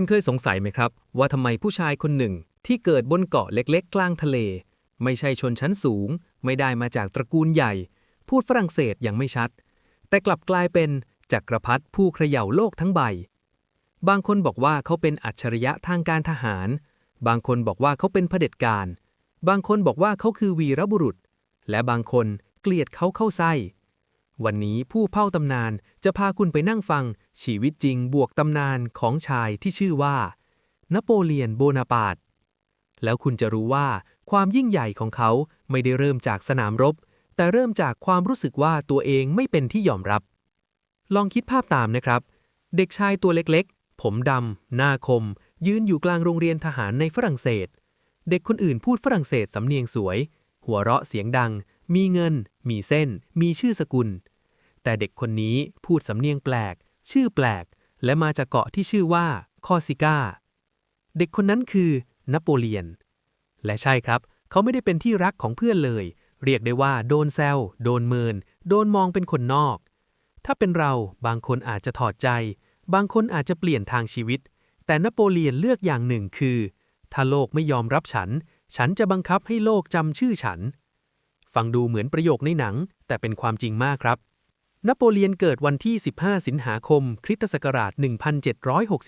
คุณเคยสงสัยไหมครับ ว่าทำไมผู้ชายคนหนึ่งที่เกิดบนเกาะเล็กๆ กลางทะเล ไม่ใช่ชนชั้นสูง ไม่ได้มาจากตระกูลใหญ่ พูดฝรั่งเศสยังไม่ชัด แต่กลับกลายเป็นจักรพรรดิผู้เขย่าโลกทั้งใบ บางคนบอกว่าเขาเป็นอัจฉริยะทางการทหาร บางคนบอกว่าเขาเป็นเผด็จการ บางคนบอกว่าเขาคือวีรบุรุษ และบางคนเกลียดเขาเข้าไส้ วันนี้ผู้เผ่าตำนานจะพาคุณไปนั่งฟัง ชีวิตจริงบวกตำนานของชายที่ชื่อว่า นโปเลียนโบนาปาร์ตแล้วคุณจะรู้ว่าความยิ่งใหญ่ของเขาไม่ได้เริ่มจากสนามรบ แต่เริ่มจากความรู้สึกว่าตัวเองไม่เป็นที่ยอมรับ ลองคิดภาพตามนะครับ เด็กชายตัวเล็กๆ ผมดำหน้าคม ยืนอยู่กลางโรงเรียนทหารในฝรั่งเศส เด็กคนอื่นพูดฝรั่งเศสสำเนียงสวย หัวเราะเสียงดัง มีเงิน มีเส้น มีชื่อสกุล แต่เด็กคนนี้พูดสำเนียงแปลก ชื่อแปลก และมาจากเกาะที่ชื่อว่าคอซิก้า เด็กคนนั้นคือนโปเลียน และใช่ครับ เขาไม่ได้เป็นที่รักของเพื่อนเลย เรียกได้ว่าโดนแซวโดนเมิน โดนมองเป็นคนนอก ถ้าเป็นเราบางคนอาจจะถอดใจ บางคนอาจจะเปลี่ยนทางชีวิต แต่นโปเลียนเลือกอย่างหนึ่งคือ ถ้าโลกไม่ยอมรับฉัน ฉันจะบังคับให้โลกจำชื่อฉัน ฟังดูเหมือนประโยคในหนัง แต่เป็นความจริงมากครับ นโปเลียนเกิดวันที่ 15 สิงหาคม คริสตศักราช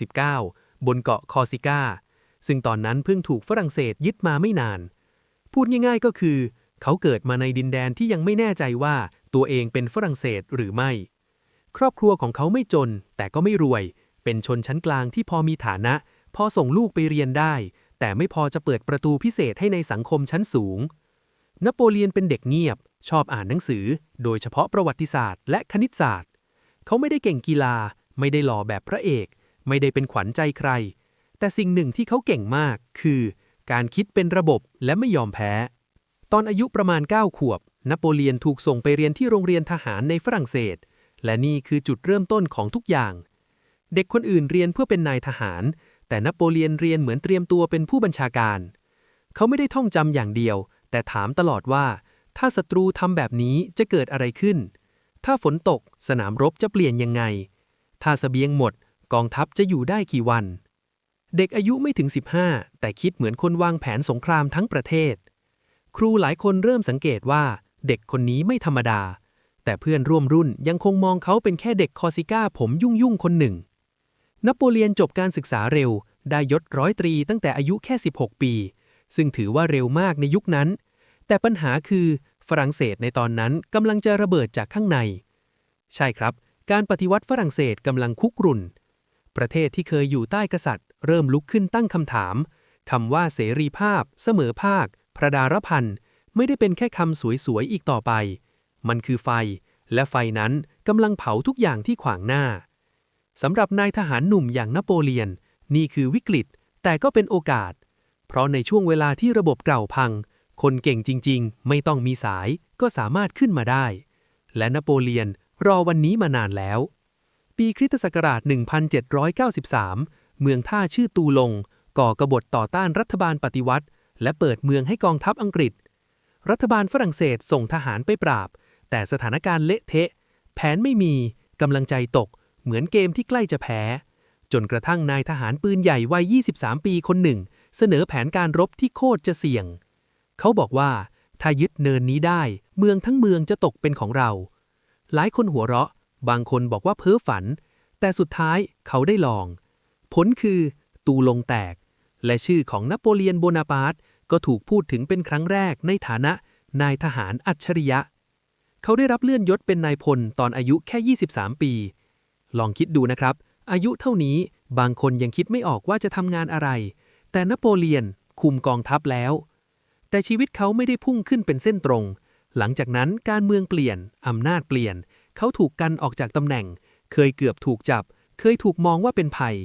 1769 บนเกาะคอซิก้าซึ่งตอนนั้นเพิ่งถูกฝรั่งเศสยึดมาไม่นาน พูดง่ายๆก็คือ เขาเกิดมาในดินแดนที่ยังไม่แน่ใจว่าตัวเองเป็นฝรั่งเศสหรือไม่ ครอบครัวของเขาไม่จน แต่ก็ไม่รวย เป็นชนชั้นกลางที่พอมีฐานะ พอส่งลูกไปเรียนได้ แต่ไม่พอจะเปิดประตูพิเศษให้ในสังคมชั้นสูง นโปเลียนเป็นเด็กเงียบ ชอบอ่านหนังสือ โดยเฉพาะประวัติศาสตร์และคณิตศาสตร์ เขาไม่ได้เก่งกีฬา ไม่ได้หล่อแบบพระเอก ไม่ได้เป็นขวัญใจใคร แต่สิ่งหนึ่งที่เขาเก่งมากคือ การคิดเป็นระบบและไม่ยอมแพ้ ตอนอายุประมาณ 9 ขวบ นโปเลียนถูกส่งไปเรียนที่โรงเรียนทหารในฝรั่งเศส และนี่คือจุดเริ่มต้นของทุกอย่าง เด็กคนอื่นเรียนเพื่อเป็นนายทหาร แต่นโปเลียนเรียนเหมือนเตรียมตัวเป็นผู้บัญชาการ เขาไม่ได้ท่องจำอย่างเดียว แต่ถามตลอดว่า ถ้าศัตรูทำแบบนี้จะเกิดอะไรขึ้น ถ้าฝนตกสนามรบจะเปลี่ยนยังไง ถ้าสเสบียงหมดกองทัพจะอยู่ได้กี่วัน เด็กอายุไม่ถึง 15 แต่คิดเหมือนคนวางแผนสงครามทั้งประเทศ ครูหลายคนเริ่มสังเกตว่าเด็กคนนี้ไม่ธรรมดา แต่เพื่อนร่วมรุ่นยังคงมองเขาเป็นแค่เด็กคอซิก้าผมยุ่งยุ่งคนหนึ่ง นโปเลียนจบการศึกษาเร็ว ได้ยศร้อยตรีตั้งแต่อายุแค่ 16 ปี ซึ่งถือว่าเร็วมากในยุคนั้น แต่ปัญหาคือฝรั่งเศสในตอนนั้นกำลังจะระเบิดจากข้างใน ใช่ครับ การปฏิวัติฝรั่งเศสกำลังคุกรุ่น ประเทศที่เคยอยู่ใต้กษัตริย์ เริ่มลุกขึ้นตั้งคำถามคำว่าเสรีภาพ เสมอภาค พระดารพันธ์ไม่ได้เป็นแค่คำสวยๆอีกต่อไป มันคือไฟ และไฟนั้นกำลังเผาทุกอย่างที่ขวางหน้าสำหรับนายทหารหนุ่มอย่างนโปเลียน นี่คือวิกฤต แต่ก็เป็นโอกาส เพราะในช่วงเวลาที่ระบบเก่าพัง คนเก่งจริง ๆ ไม่ต้องมีสายก็สามารถขึ้นมาได้ และนโปเลียนรอวันนี้มานานแล้ว ปีคริสตศักราช 1793 เมืองท่าชื่อตูลง ก่อกบฏต่อต้านรัฐบาลปฏิวัติ และเปิดเมืองให้กองทัพอังกฤษ รัฐบาลฝรั่งเศสส่งทหารไปปราบ แต่สถานการณ์เละเทะ แผนไม่มีกำลังใจตก เหมือนเกมที่ใกล้จะแพ้ จนกระทั่งนายทหารปืนใหญ่วัย 23 ปีคนหนึ่ง เสนอแผนการรบที่โคตรจะเสี่ยง เขาบอกว่า ถ้ายึดเนินนี้ได้ เมืองทั้งเมืองจะตกเป็นของเรา หลายคนหัวเราะ บางคนบอกว่าเพ้อฝัน แต่สุดท้ายเขาได้ลอง ผลคือ ตูลงแตก และชื่อของนโปเลียนโบนาปาร์ตก็ถูกพูดถึงเป็นครั้งแรกในฐานะนายทหารอัจฉริยะ เขาได้รับเลื่อนยศเป็นนายพลตอนอายุแค่ 23 ปี ลองคิดดูนะครับ อายุเท่านี้บางคนยังคิดไม่ออกว่าจะทำงานอะไร แต่นโปเลียนคุมกองทัพแล้ว แต่ชีวิตเขาไม่ได้พุ่งขึ้นเป็นเส้นตรง หลังจากนั้นการเมืองเปลี่ยน อำนาจเปลี่ยน เขาถูกกันออกจากตำแหน่ง เคยเกือบถูกจับ เคยถูกมองว่าเป็นภัย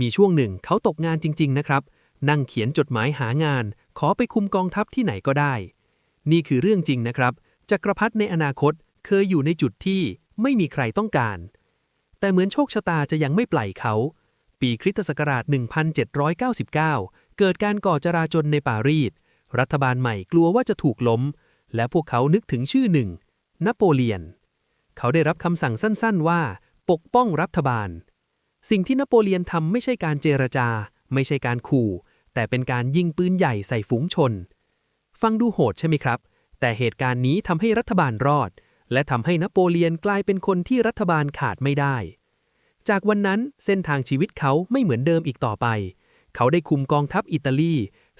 มีช่วงหนึ่งเขาตกงานจริง ๆ นะครับ นั่งเขียนจดหมายหางาน ขอไปคุมกองทัพที่ไหนก็ได้ นี่คือเรื่องจริงนะครับจักรพรรดิในอนาคตเคยอยู่ในจุดที่ไม่มีใครต้องการ แต่เหมือนโชคชะตาจะยังไม่ปล่อยเขา ปีคริสตศักราช 1799 เกิดการก่อจราจนในปารีส รัฐบาลใหม่กลัวว่าจะถูกล้ม และพวกเขานึกถึงชื่อหนึ่ง นโปเลียน เขาได้รับคำสั่งสั้นๆว่า ปกป้องรัฐบาล สิ่งที่นโปเลียนทำไม่ใช่การเจรจา ไม่ใช่การขู่ แต่เป็นการยิงปืนใหญ่ใส่ฝูงชน ฟังดูโหดใช่ไหมครับ แต่เหตุการณ์นี้ทำให้รัฐบาลรอด และทำให้นโปเลียนกลายเป็นคนที่รัฐบาลขาดไม่ได้ จากวันนั้นเส้นทางชีวิตเขาไม่เหมือนเดิมอีกต่อไป เขาได้คุมกองทัพอิตาลี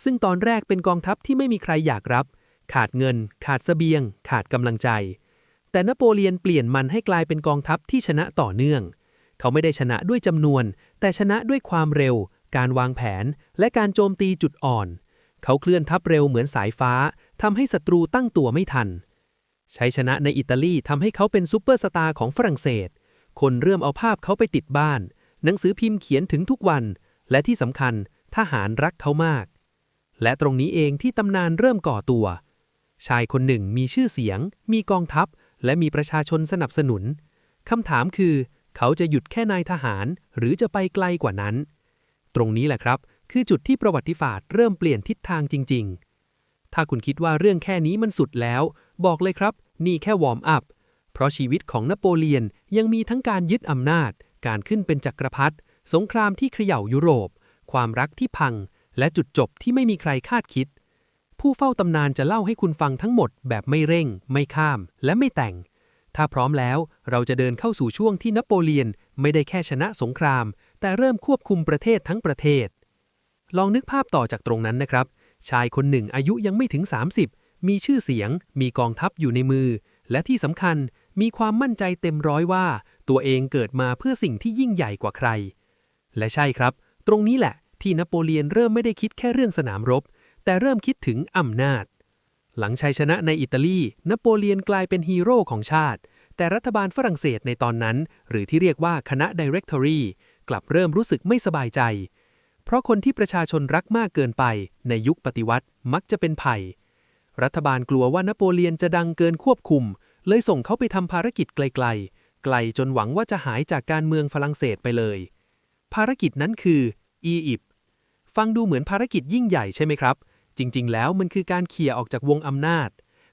ซึ่งตอนแรกเป็นกองทัพที่ไม่มีใครอยากรับ ขาดเงิน ขาดเสบียง ขาดกำลังใจ แต่นโปเลียนเปลี่ยนมันให้กลายเป็นกองทัพที่ชนะต่อเนื่อง เขาไม่ได้ชนะด้วยจำนวน แต่ชนะด้วยความเร็ว การวางแผน และการโจมตีจุดอ่อน เขาเคลื่อนทัพเร็วเหมือนสายฟ้าทำให้ศัตรูตั้งตัวไม่ทัน ใชัยชนะในอิตาลีทำให้เขาเป็นซูเปอร์สตาร์ของฝรั่งเศส คนเริ่มเอาภาพเขาไปติดบ้าน หนังสือพิมพ์เขียนถึงทุกวัน และที่สำคัญทหารรักเขามาก และตรงนี้เองที่ตำนานเริ่มก่อตัว ชายคนหนึ่งมีชื่อเสียง มีกองทัพ และมีประชาชนสนับสนุนคำถามคือ เขาจะหยุดแค่นายทหาร หรือจะไปไกลกว่านั้น ตรงนี้แหละครับ คือจุดที่ประวัติศาสตร์เริ่มเปลี่ยนทิศทางจริง ๆ ถ้าคุณคิดว่าเรื่องแค่นี้มันสุดแล้ว บอกเลยครับ นี่แค่วอร์มอัพ เพราะชีวิตของนโปเลียนยังมีทั้งการยึดอำนาจ การขึ้นเป็นจักรพรรดิ สงครามที่เขย่ายุโรป ความรักที่พัง และจุดจบที่ไม่มีใครคาดคิด ผู้เฝ้าตำนานจะเล่าให้คุณฟังทั้งหมดแบบไม่เร่ง ไม่ข้าม และไม่แต่ง ถ้าพร้อมแล้วเราจะเดินเข้าสู่ช่วงที่นโปเลียนไม่ได้แค่ชนะสงคราม แต่เริ่มควบคุมประเทศทั้งประเทศ ลองนึกภาพต่อจากตรงนั้นนะครับ ชายคนหนึ่งอายุยังไม่ถึง 30 มีชื่อเสียง มีกองทัพอยู่ในมือ และที่สำคัญ มีความมั่นใจเต็มร้อยว่า ตัวเองเกิดมาเพื่อสิ่งที่ยิ่งใหญ่กว่าใคร และใช่ครับ ตรงนี้แหละ ที่นโปเลียนเริ่มไม่ได้คิดแค่เรื่องสนามรบ แต่เริ่มคิดถึงอำนาจ หลังชัยชนะในอิตาลี นโปเลียนกลายเป็นฮีโร่ของชาติ แต่รัฐบาลฝรั่งเศสในตอนนั้น หรือที่เรียกว่าคณะ Directory กลับเริ่มรู้สึกไม่สบายใจ เพราะคนที่ประชาชนรักมากเกินไป ในยุคปฏิวัติมักจะเป็นภัยรัฐบาลกลัวว่านโปเลียนจะดังเกินควบคุม เลยส่งเขาไปทำภารกิจไกล ๆ ไกลจนหวังว่าจะหายจากการเมืองฝรั่งเศสไปเลย ภารกิจนั้นคืออียิปต์ฟังดูเหมือนภารกิจยิ่งใหญ่ใช่ไหมครับ จริง ๆ แล้วมันคือการเขี่ยออกจากวงอำนาจ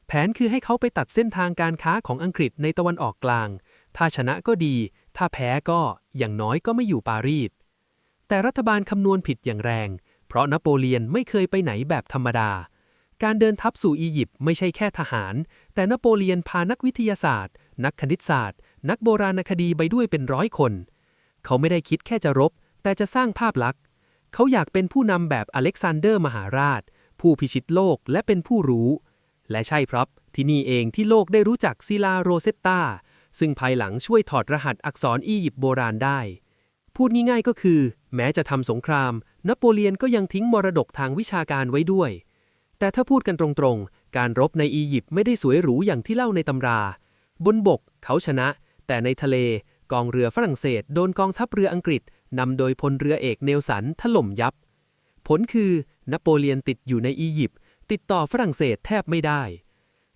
แผนคือให้เขาไปตัดเส้นทางการค้าของอังกฤษในตะวันออกกลาง ถ้าชนะก็ดี ถ้าแพ้ก็อย่างน้อยก็ไม่อยู่ปารีส แต่รัฐบาลคำนวณผิดอย่างแรง เพราะนโปเลียนไม่เคยไปไหนแบบธรรมดา การเดินทัพสู่อียิปต์ไม่ใช่แค่ทหาร แต่นโปเลียนพานักวิทยาศาสตร์ นักคณิตศาสตร์ นักโบราณคดีไปด้วยเป็นร้อยคน เขาไม่ได้คิดแค่จะรบ แต่จะสร้างภาพลักษณ์ เขาอยากเป็นผู้นำแบบอเล็กซานเดอร์มหาราช ผู้พิชิตโลกและเป็นผู้รู้ และใช่ครับ ที่นี่เองที่โลกได้รู้จักศิลาโรเซตตาซึ่งภายหลังช่วยถอดรหัสอักษรอียิปต์โบราณได้ พูดง่ายๆก็คือ แม้จะทำสงคราม นโปเลียนก็ยังทิ้งมรดกทางวิชาการไว้ด้วย แต่ถ้าพูดกันตรงๆ การรบในอียิปต์ไม่ได้สวยหรูอย่างที่เล่าในตำรา บนบกเขาชนะ แต่ในทะเลกองเรือฝรั่งเศส โดนกองทัพเรืออังกฤษนำโดยพลเรือเอกเนลสันถล่มยับ ผลคือนโปเลียนติดอยู่ในอียิปต์ติดต่อฝรั่งเศสแทบไม่ได้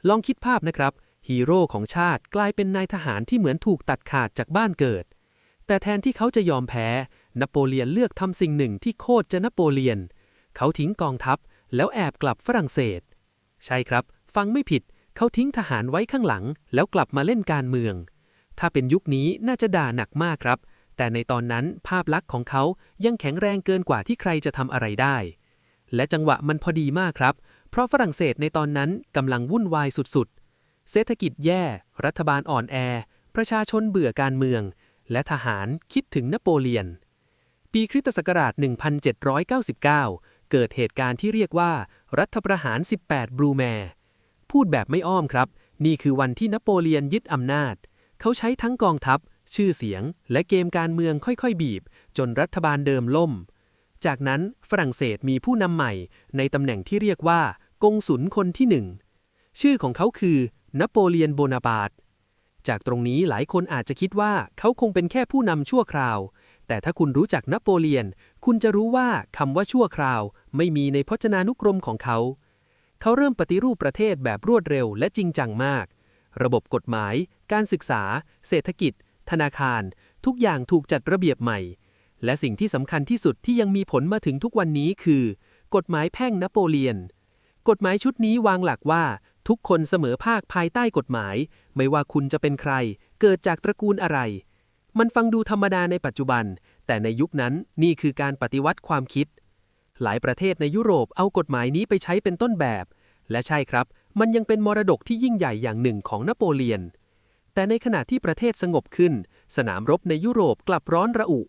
ลองคิดภาพนะครับ ฮีโร่ของชาติกลายเป็นนายทหารที่เหมือนถูกตัดขาดจากบ้านเกิด แต่แทนที่เขาจะยอมแพ้ นโปเลียนเลือกทำสิ่งหนึ่งที่โคตรจะนโปเลียน เขาทิ้งกองทัพ แล้วแอบกลับฝรั่งเศส ใช่ครับ ฟังไม่ผิด เขาทิ้งทหารไว้ข้างหลัง แล้วกลับมาเล่นการเมือง ถ้าเป็นยุคนี้น่าจะด่าหนักมากครับ แต่ในตอนนั้นภาพลักษณ์ของเขายังแข็งแรงเกินกว่าที่ใครจะทำอะไรได้ และจังหวะมันพอดีมากครับ เพราะฝรั่งเศสในตอนนั้นกำลังวุ่นวายสุดๆ เศรษฐกิจแย่ รัฐบาลอ่อนแอ ประชาชนเบื่อการเมือง และทหารคิดถึงนโปเลียน ปีคริสตศักราช 1799 เกิดเหตุการณ์ที่เรียกว่า รัฐประหาร 18 บรูแมร์พูดแบบไม่อ้อมครับ นี่คือวันที่นโปเลียนยึดอำนาจ เขาใช้ทั้งกองทัพ ชื่อเสียง และเกมการเมืองค่อยๆ บีบ จนรัฐบาลเดิมล่ม จากนั้นฝรั่งเศสมีผู้นำใหม่ ในตำแหน่งที่เรียกว่ากงสุลคนที่หนึ่งชื่อของเขาคือนโปเลียนโบนาปาร์ตจากตรงนี้หลายคนอาจจะคิดว่าเขาคงเป็นแค่ผู้นำชั่วคราว แต่ถ้าคุณรู้จักนโปเลียน คุณจะรู้ว่าคำว่าชั่วคราว ไม่มีในพจนานุกรมของเขา เขาเริ่มปฏิรูปประเทศแบบรวดเร็วและจริงจังมาก ระบบกฎหมาย การศึกษา เศรษฐกิจ ธนาคาร ทุกอย่างถูกจัดระเบียบใหม่ และสิ่งที่สำคัญที่สุดที่ยังมีผลมาถึงทุกวันนี้คือ กฎหมายแพ่งนโปเลียน กฎหมายชุดนี้วางหลักว่าทุกคนเสมอภาคภายใต้กฎหมาย ไม่ว่าคุณจะเป็นใคร เกิดจากตระกูลอะไร มันฟังดูธรรมดาในปัจจุบัน แต่ในยุคนั้นนี่คือการปฏิวัติความคิด หลายประเทศในยุโรปเอากฎหมายนี้ไปใช้เป็นต้นแบบ และใช่ครับ มันยังเป็นมรดกที่ยิ่งใหญ่อย่างหนึ่งของนโปเลียน แต่ในขณะที่ประเทศสงบขึ้น สนามรบในยุโรปกลับร้อนระอุ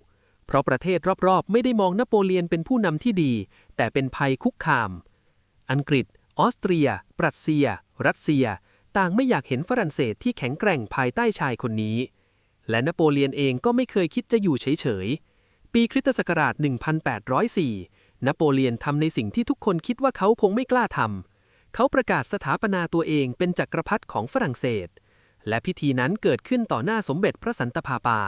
เพราะประเทศรอบๆ ไม่ได้มองนโปเลียนเป็นผู้นำที่ดี แต่เป็นภัยคุกคาม อังกฤษ ออสเตรีย ปรัสเซีย รัสเซีย ต่างไม่อยากเห็นฝรั่งเศสที่แข็งแกร่งภายใต้ชายคนนี้ และนโปเลียนเองก็ไม่เคยคิดจะอยู่เฉยๆ ปีคริสตศักราช 1804 นโปเลียนทำในสิ่งที่ทุกคนคิดว่าเขาคงไม่กล้าทำ เขาประกาศสถาปนาตัวเองเป็นจักรพรรดิของฝรั่งเศส และพิธีนั้นเกิดขึ้นต่อหน้าสมเด็จพระสันตะพาปา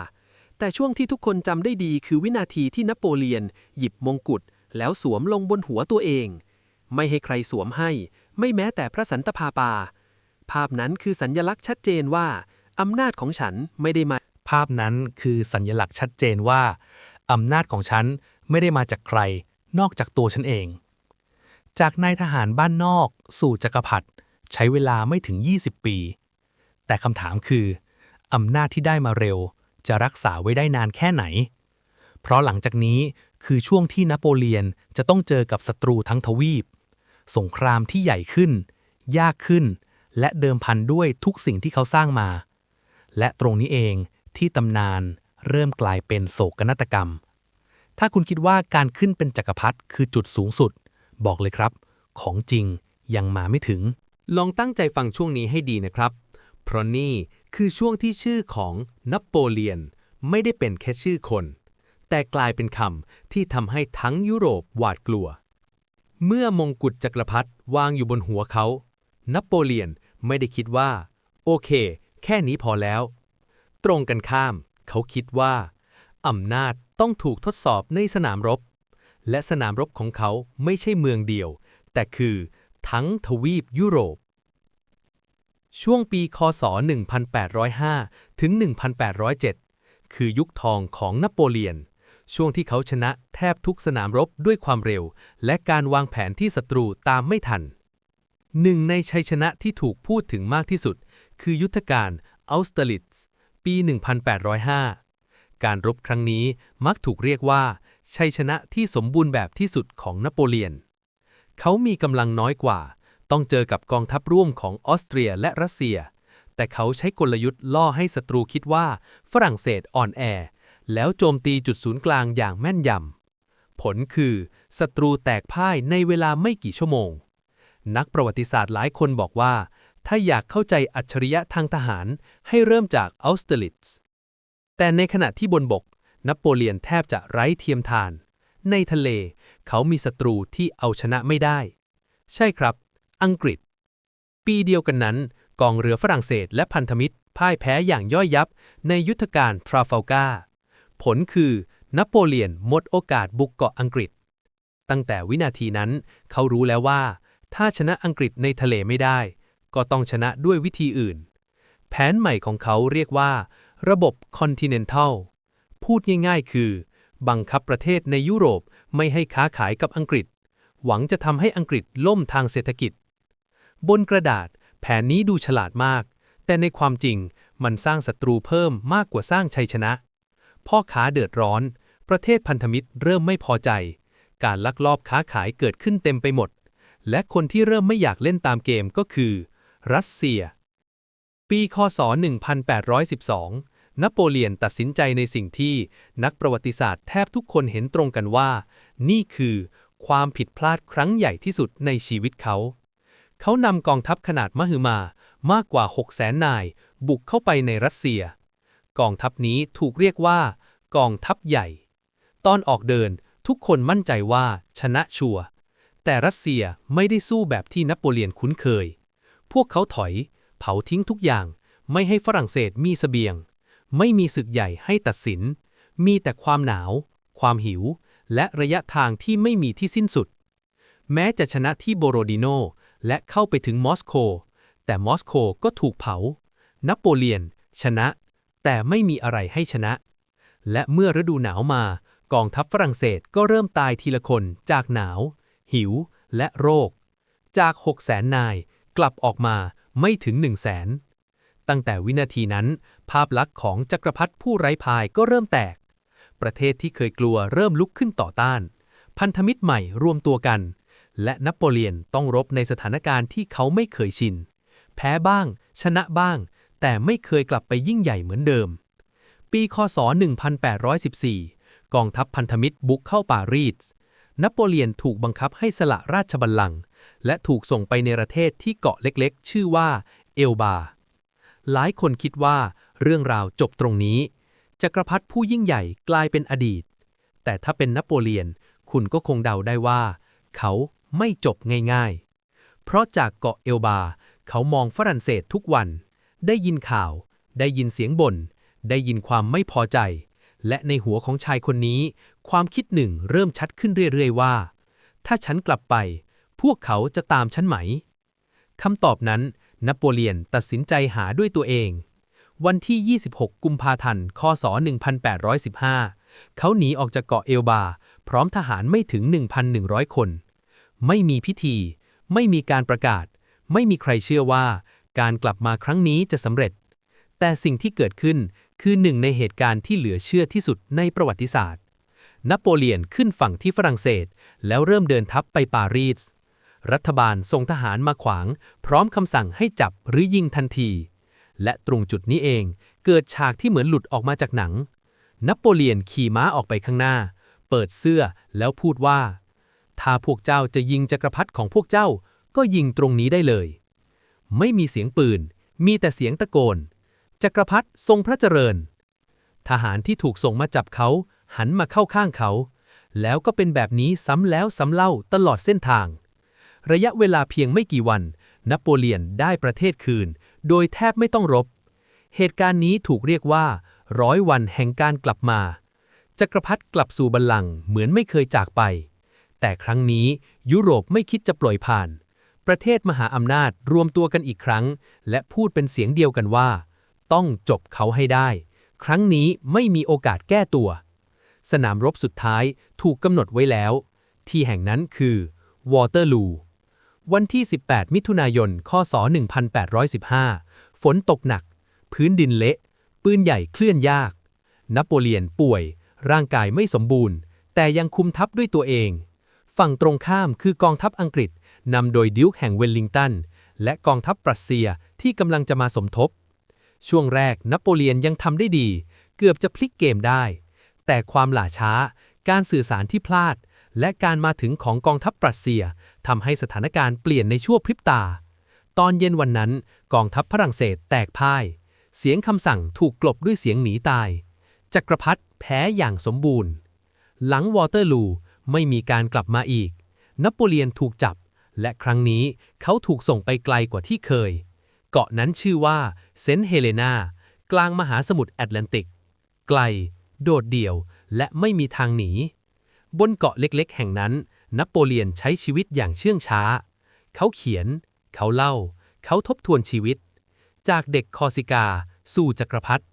แต่ช่วงที่ทุกคนจำได้ดีคือวินาทีที่นโปเลียน หยิบมงกุฎแล้วสวมลงบนหัวตัวเอง ไม่ให้ใครสวมให้ ไม่แม้แต่พระสันตะพาปา ภาพนั้นคือสัญญลักษณ์ชัดเจนว่า อำนาจของฉันไม่ได้มา ภาพนั้นคือสัญญลักษณ์ชัดเจนว่า อำนาจของฉันไม่ได้มาจากใคร นอกจากตัวฉันเอง จากนายทหารบ้านนอก สู่จักรพรรดิใช้เวลาไม่ถึง 20 ปี แต่คำถามคือ อำนาจที่ได้มาเร็ว จะรักษาไว้ได้นานแค่ไหน เพราะหลังจากนี้คือช่วงที่นโปเลียนจะต้องเจอกับศัตรูทั้งทวีป สงครามที่ใหญ่ขึ้น ยากขึ้น และเดิมพันด้วยทุกสิ่งที่เขาสร้างมา และตรงนี้เองที่ตำนานเริ่มกลายเป็นโศกนาฏกรรม ถ้าคุณคิดว่าการขึ้นเป็นจักรพรรดิคือจุดสูงสุด บอกเลยครับ ของจริงยังมาไม่ถึง ลองตั้งใจฟังช่วงนี้ให้ดีนะครับ เพราะนี่คือช่วงที่ชื่อของนโปเลียน ไม่ได้เป็นแค่ชื่อคน แต่กลายเป็นคำที่ทำให้ทั้งยุโรปหวาดกลัว เมื่อมงกุฎจักรพรรดิวางอยู่บนหัวเขานโปเลียนไม่ได้คิดว่า โอเค แค่นี้พอแล้ว ตรงกันข้าม เขาคิดว่า อำนาจต้องถูกทดสอบในสนามรบ และสนามรบของเขาไม่ใช่เมืองเดียว แต่คือทั้งทวีปยุโรป ช่วงปีคศ 1805 ถึง 1807 คือยุคทองของนโปเลียน ช่วงที่เขาชนะแทบทุกสนามรบด้วยความเร็ว และการวางแผนที่ศัตรูตามไม่ทันหนึ่งในชัยชนะที่ถูกพูดถึงมากที่สุด คือยุทธการอัลสเตอริตส์ปี 1805 การรบครั้งนี้มักถูกเรียกว่า ชัยชนะที่สมบูรณ์แบบที่สุดของนโปเลียน เขามีกำลังน้อยกว่า ต้องเจอกับกองทัพร่วมของออสเตรียและรัสเซีย แต่เขาใช้กลยุทธ์ล่อให้ศัตรูคิดว่าฝรั่งเศสอ่อนแอ แล้วโจมตีจุดศูนย์กลางอย่างแม่นยำ ผลคือศัตรูแตกพ่ายในเวลาไม่กี่ชั่วโมง นักประวัติศาสตร์หลายคนบอกว่า ถ้าอยากเข้าใจอัจฉริยะทางทหาร ให้เริ่มจากอัลสเตอริตส์แต่ในขณะที่บนบก นโปเลียนแทบจะไร้เทียมทาน ในทะเล เขามีศัตรูที่เอาชนะไม่ได้ ใช่ครับ อังกฤษ ปีเดียวกันนั้น กองเรือฝรั่งเศสและพันธมิตรพ่ายแพ้อย่างย่อยยับในยุทธการทราฟัลกาผลคือนโปเลียนหมดโอกาสบุกเกาะอังกฤษ ตั้งแต่วินาทีนั้น เขารู้แล้วว่า ถ้าชนะอังกฤษในทะเลไม่ได้ ก็ต้องชนะด้วยวิธีอื่น แผนใหม่ของเขาเรียกว่า ระบบ Continental พูดง่ายๆ คือ บังคับประเทศในยุโรปไม่ให้ค้าขายกับอังกฤษ หวังจะทำให้อังกฤษล่มทางเศรษฐกิจ บนกระดาษ แผนนี้ดูฉลาดมาก แต่ในความจริงมันสร้างศัตรูเพิ่มมากกว่าสร้างชัยชนะ พ่อค้าเดือดร้อน ประเทศพันธมิตรเริ่มไม่พอใจ การลักลอบค้าขายเกิดขึ้นเต็มไปหมด และคนที่เริ่มไม่อยากเล่นตามเกมก็คือ รัสเซีย ปีคศ 1812 นโปเลียนตัดสินใจในสิ่งที่นักประวัติศาสตร์แทบทุกคนเห็นตรงกันว่า นี่คือความผิดพลาดครั้งใหญ่ที่สุดในชีวิตเขา เขานำกองทัพขนาดมหึมามากกว่า 6 0แสนนาย บุกเข้าไปในรัสเซีย กองทัพนี้ถูกเรียกว่า กองทัพใหญ่ ตอนออกเดินทุกคนมั่นใจว่าชนะชัวร์แต่รัสเซียไม่ได้สู้แบบที่นโปเลียนคุ้นเคย พวกเขาถอย เผาทิ้งทุกอย่าง ไม่ให้ฝรั่งเศสมีเสบียง ไม่มีศึกใหญ่ให้ตัดสิน มีแต่ความหนาว ความหิว และระยะทางที่ไม่มีที่สิ้นสุด แม้จะชนะที่โบโรดิโนและเข้าไปถึงมอสโก แต่มอสโกก็ถูกเผา นโปเลียน ชนะ แต่ไม่มีอะไรให้ชนะ และเมื่อฤดูหนาวมากองทัพฝรั่งเศสก็เริ่มตายทีละคนจากหนาว หิว และโรค จาก 6 0แสนนาย กลับออกมาไม่ถึง1 0 0 0 0แสนตั้งแต่วินาทีนั้น ภาพลักษณ์ของจักรพรรดิผู้ไร้พายก็เริ่มแตก ประเทศที่เคยกลัวเริ่มลุกขึ้นต่อต้าน พันธมิตรใหม่รวมตัวกัน และนโปเลียนต้องรบในสถานการณ์ที่เขาไม่เคยชิน แพ้บ้าง ชนะบ้าง แต่ไม่เคยกลับไปยิ่งใหญ่เหมือนเดิม ปีคศ 1814 กองทัพพันธมิตรบุกเข้าปารีสนโปเลียนถูกบังคับให้สละราชบัลลังก์ และถูกส่งไปในประเทศที่เกาะเล็กๆ ชื่อว่าเอลบา หลายคนคิดว่าเรื่องราวจบตรงนี้จักรพรรดิผู้ยิ่งใหญ่กลายเป็นอดีต แต่ถ้าเป็นนโปเลียน คุณก็คงเดาได้ว่า เขาไม่จบง่ายๆ เพราะจากเกาะเอลบา เขามองฝรั่งเศสทุกวัน ได้ยินข่าว ได้ยินเสียงบ่น ได้ยินความไม่พอใจ และในหัวของชายคนนี้ ความคิดหนึ่งเริ่มชัดขึ้นเรื่อยๆว่า ถ้าฉันกลับไป วกเขาจะตามฉันไหม คำตอบนั้น นโปเลียนตัดสินใจหาด้วยตัวเอง วันที่ 26 กุมภาพันธ์ คศ 1815 เขาหนีออกจากเกาะเอลบา พร้อมทหารไม่ถึง 1,100 คน ไม่มีพิธี ไม่มีการประกาศ ไม่มีใครเชื่อว่า การกลับมาครั้งนี้จะสำเร็จ แต่สิ่งที่เกิดขึ้นคือหนึ่งในเหตุการณ์ที่เหลือเชื่อที่สุดในประวัติศาสตร์นโปเลียนขึ้นฝั่งที่ฝรั่งเศส แล้วเริ่มเดินทัพไปปารีส รัฐบาลส่งทหารมาขวาง พร้อมคำสั่งให้จับหรือยิงทันที และตรงจุดนี้เองเกิดฉากที่เหมือนหลุดออกมาจากหนัง นโปเลียนขี่ม้าออกไปข้างหน้า เปิดเสื้อแล้วพูดว่า ถ้าพวกเจ้าจะยิงจักรพรรดิของพวกเจ้า ก็ยิงตรงนี้ได้เลย ไม่มีเสียงปืน มีแต่เสียงตะโกน จักรพรรดิทรงพระเจริญ ทหารที่ถูกส่งมาจับเขา หันมาเข้าข้างเขา แล้วก็เป็นแบบนี้ซ้ำแล้วซ้ำเล่าตลอดเส้นทาง ระยะเวลาเพียงไม่กี่วัน นโปเลียนได้ประเทศคืน โดยแทบไม่ต้องรบ เหตุการณ์นี้ถูกเรียกว่า ร้อยวันแห่งการกลับมา จักรพรรดิกลับสู่บัลลังก์เหมือนไม่เคยจากไป แต่ครั้งนี้ยุโรปไม่คิดจะปล่อยผ่าน ประเทศมหาอำนาจรวมตัวกันอีกครั้ง และพูดเป็นเสียงเดียวกันว่า ต้องจบเขาให้ได้ ครั้งนี้ไม่มีโอกาสแก้ตัว สนามรบสุดท้ายถูกกำหนดไว้แล้ว ที่แห่งนั้นคือวอเตอร์ลู วันที่ 18 มิถุนายน คศ 1815 ฝนตกหนัก พื้นดินเละ ปืนใหญ่เคลื่อนยาก นโปเลียนป่วย ร่างกายไม่สมบูรณ์ แต่ยังคุมทัพด้วยตัวเอง ฝั่งตรงข้ามคือกองทัพอังกฤษนำโดยดิวแห่งเวลลิงตัน และกองทัพปรัสเซียที่กำลังจะมาสมทบ ช่วงแรกนโปเลียนยังทำได้ดี เกือบจะพลิกเกมได้ แต่ความหล่าช้า การสื่อสารที่พลาด และการมาถึงของกองทัพปรัสเซียทำให้สถานการณ์เปลี่ยนในชั่วพริบตา ตอนเย็นวันนั้นกองทัพฝรั่งเศสแตกพ่าย เสียงคำสั่งถูกกลบด้วยเสียงหนีตาย จักรพรรดิแพ้อย่างสมบูรณ์ หลังวอเตอร์ลูไม่มีการกลับมาอีก นโปเลียนถูกจับ และครั้งนี้เขาถูกส่งไปไกลกว่าที่เคย เกาะนั้นชื่อว่าเซนต์เฮเลนากลางมหาสมุทรแอตแลนติก ไกล โดดเดี่ยว และไม่มีทางหนี บนเกาะเล็กๆ แห่งนั้น นโปเลียนใช้ชีวิตอย่างเชื่องช้า เขาเขียน เขาเล่า เขาทบทวนชีวิต จากเด็กคอร์ซิกา สู่จักรพรรดิ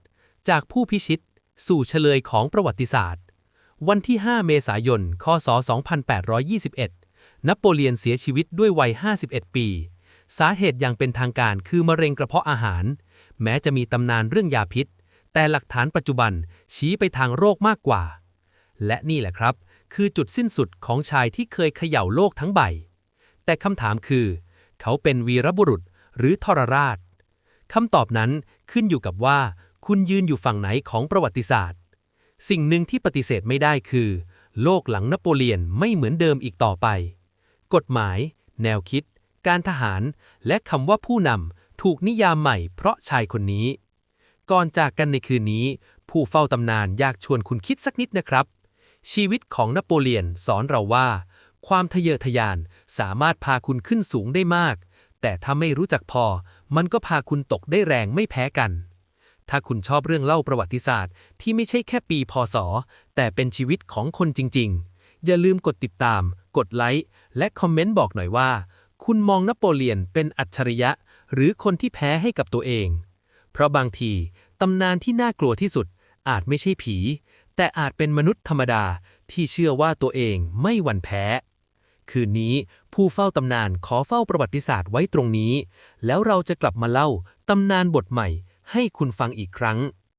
จากผู้พิชิต สู่เฉลยของประวัติศาสตร์ วันที่ 5 เมษายน คศ 2821 นโปเลียนเสียชีวิตด้วยวัย 51 ปี สาเหตุอย่างเป็นทางการคือมะเร็งกระเพาะอาหาร แม้จะมีตำนานเรื่องยาพิษ แต่หลักฐานปัจจุบันชี้ไปทางโรคมากกว่า และนี่แหละครับ คือจุดสิ้นสุดของชายที่เคยเขย่าโลกทั้งใบ แต่คำถามคือ เขาเป็นวีรบุรุษหรือทรราชคำตอบนั้นขึ้นอยู่กับว่า คุณยืนอยู่ฝั่งไหนของประวัติศาสตร์ สิ่งหนึ่งที่ปฏิเสธไม่ได้คือ โลกหลังนโปเลียนไม่เหมือนเดิมอีกต่อไป กฎหมาย แนวคิด การทหาร และคำว่าผู้นำถูกนิยามใหม่เพราะชายคนนี้ ก่อนจากกันในคืนนี้ ผู้เฝ้าตำนานอยากชวนคุณคิดสักนิดนะครับ ชีวิตของนโปเลียนสอนเราว่า ความทะเยอทะยานสามารถพาคุณขึ้นสูงได้มาก แต่ถ้าไม่รู้จักพอ มันก็พาคุณตกได้แรงไม่แพ้กัน ถ้าคุณชอบเรื่องเล่าประวัติศาสตร์ ที่ไม่ใช่แค่ปีพศ แต่เป็นชีวิตของคนจริง ๆ อย่าลืมกดติดตาม กดไลค์และคอมเมนต์บอกหน่อยว่า คุณมองนโปเลียนเป็นอัจฉริยะ หรือคนที่แพ้ให้กับตัวเอง เพราะบางทีตำนานที่น่ากลัวที่สุดอาจไม่ใช่ผี แต่อาจเป็นมนุษย์ธรรมดาที่เชื่อว่าตัวเองไม่หวั่นแพ้ คืนนี้ผู้เฝ้าตำนานขอเฝ้าประวัติศาสตร์ไว้ตรงนี้ แล้วเราจะกลับมาเล่าตำนานบทใหม่ให้คุณฟังอีกครั้ง